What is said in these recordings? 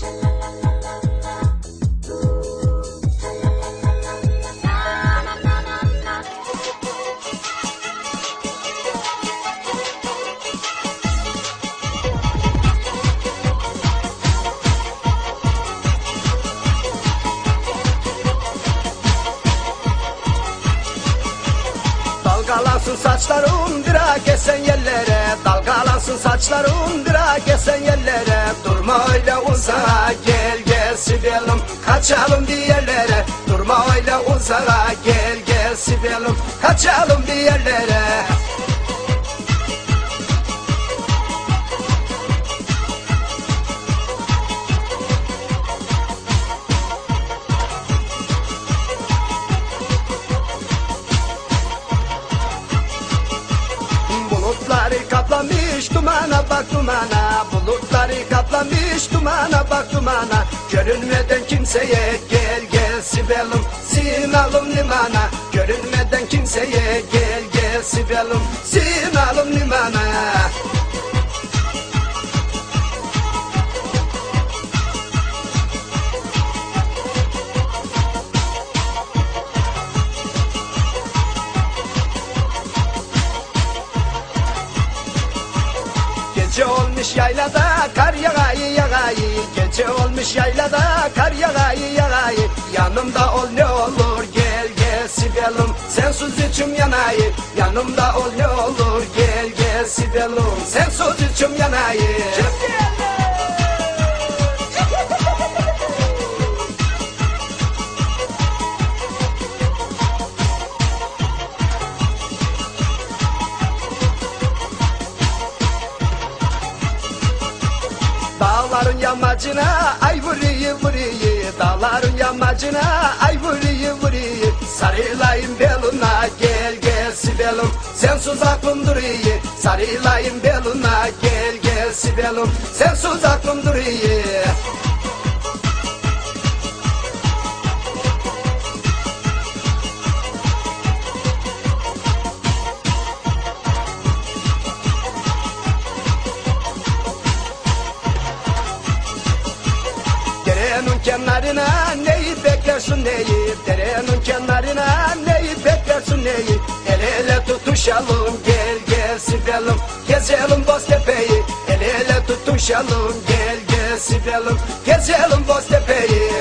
啦啦啦啦。Dalgalansın saçlarım bira kesen yerlere. Dalgalansın saçlarım bira kesen yerlere. Durma öyle uzağa gel gel Sibel'im Kaçalım bir yerlere Durma öyle uzağa gel gel Sibel'im Kaçalım bir yerlere Bulutları kaplamış dumana bak dumana. Bulutları kaplamış dumana bak dumana. Görünmeden kimseye gel gel Sibel'im Sinalım limana Görünmeden kimseye gel gel Sibel'im Sinalım limana Gece olmuş yaylada kar yağayı yağayı. Gece olmuş yaylada kar yağayı yağayı. Yanımda ol ne olur gel gel Sibel'im Sensiz içim yanayı. Yanımda ol ne olur gel gel Sibel'im Sensiz içim yanayı. Dağların yamacına ay vuruyu vuruyu Dağların yamacına ay vuruyu vuruyu Sarılayım beluna gel gel Sibel'im Sensiz aklım duruyor Sarılayım beluna gel gel Sibel'im Sensiz aklım duruyor kenarına neyi beklersin neyi? Derenin kenarına neyi beklersin neyi? El ele tutuşalım gel gel Sibel'im Gezelim Boztepe'yi El ele tutuşalım gel gel Sibel'im Gezelim Boztepe'yi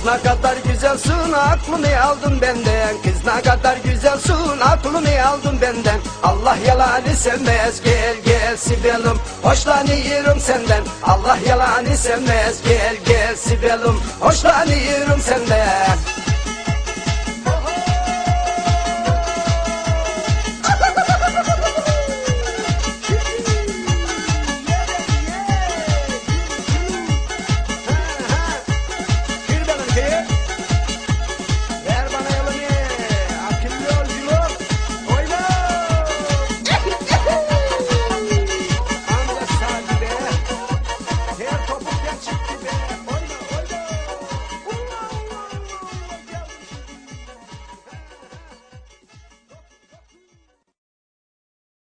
Kız ne kadar güzelsin aklımı aldın benden? Kız ne kadar güzelsin aklımı aldın benden? Allah yalanı sevmez gel gel Sibel'im. Hoşlanıyorum senden. Allah yalanı sevmez gel gel Sibel'im. Hoşlanıyorum senden